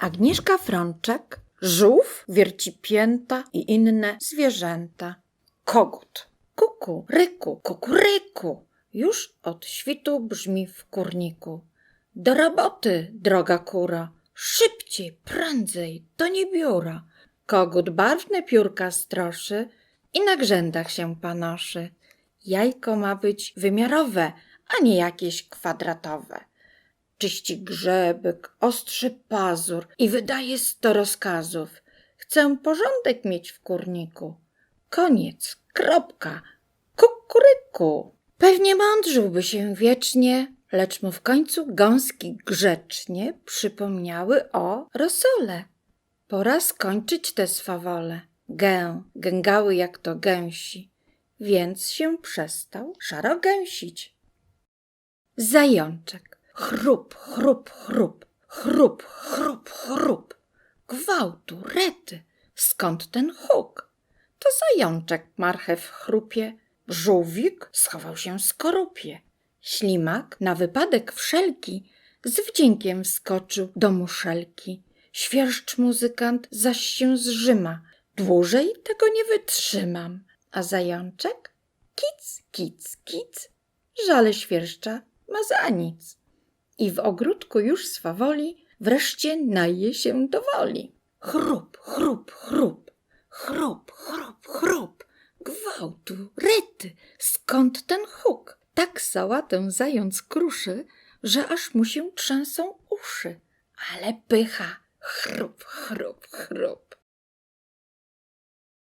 Agnieszka Frączek, żółw, wiercipięta i inne zwierzęta. Kogut. Kuku, ryku, kukuryku. Już od świtu brzmi w kurniku. Do roboty, droga kura. Szybciej, prędzej, to nie biura. Kogut barwne piórka stroszy i na grzędach się panoszy. Jajko ma być wymiarowe, a nie jakieś kwadratowe. Czyści grzebyk, ostrzy pazur i wydaje sto rozkazów. Chcę porządek mieć w kurniku. Koniec, kropka, kukuryku. Pewnie mądrzyłby się wiecznie, lecz mu w końcu gąski grzecznie przypomniały o rosole. Pora skończyć te swawole. Gę, gęgały jak to gęsi, więc się przestał szarogęsić. Zajączek. Chrup, chrup, chrup, chrup, chrup, chrup. Gwałtu, rety, skąd ten huk? To zajączek marchew chrupie, żółwik schował się w skorupie. Ślimak na wypadek wszelki z wdziękiem wskoczył do muszelki. Świerszcz muzykant zaś się zrzyma. Dłużej tego nie wytrzymam. A zajączek? Kic, kic, kic. Żale świerszcza ma za nic. I w ogródku już swawoli wreszcie naje się dowoli. Chrup, chrup, chrup, chrup, chrup, chrup. Gwałtu, rety, skąd ten huk? Tak sałatę zając kruszy, że aż mu się trzęsą uszy. Ale pycha, chrup, chrup, chrup.